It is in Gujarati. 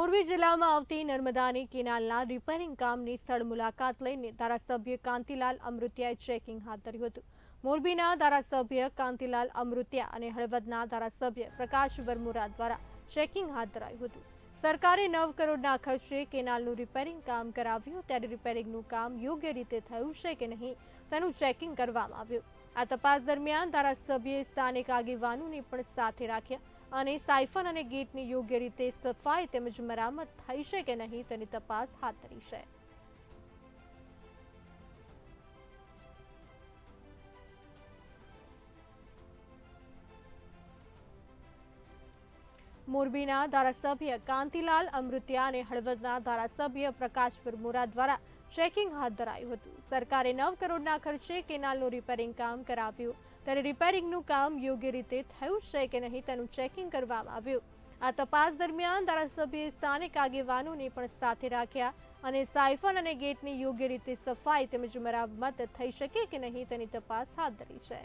મોરબી જિલ્લામાં આવતી નર્મદાની કેનાલના રિપેરિંગ કામની સ્થળ મુલાકાત લઈને ધારાસભ્ય કાંતિલાલ અમૃતિયાએ ચેકિંગ હાથ ધર્યું હતું. મોરબીના ધારાસભ્ય કાંતિલાલ અમૃતિયા અને હળવદના ધારાસભ્ય પ્રકાશ વરમુરા દ્વારા ચેકિંગ હાથ ધરાયું હતું. સરકારે નવ કરોડના ખર્ચે કેનાલનું રિપેરિંગ કામ કરાવ્યું. ત્યારે રિપેરિંગનું કામ યોગ્ય રીતે થયું છે કે નહીં તેનું ચેકિંગ કરવામાં આવ્યું. આ તપાસ દરમિયાન ધારાસભ્યએ સ્થાનિક આગેવાનોને પણ સાથે રાખ્યા અને સાયફન અને ગેટની યોગ્ય રીતે સફાઈ તેમજ મરામત થઈ છે કે નહીં તેની તપાસ હાથ ધરી છે. મોરબીના ધારાસભ્ય કાંતિલાલ અમૃતિયા અને હળવદના ધારાસભ્ય પ્રકાશ પરમુરા દ્વારા ચેકિંગ હાથ ધરાયું હતું. સરકારે નવ કરોડના ખર્ચે કેનાલનું રિપેરિંગ કામ કરાવ્યું. ત્યારે રિપેરિંગનું કામ યોગ્ય રીતે થયું છે કે નહીં તેનું ચેકિંગ કરવામાં આવ્યું. આ તપાસ દરમિયાન ધારાસભ્યએ સ્થાનિક આગેવાનોને પણ સાથે રાખ્યા અને સાયફન અને ગેટની યોગ્ય રીતે સફાઈ તેમજ મરામત થઈ શકે કે નહીં તેની તપાસ હાથ ધરી છે.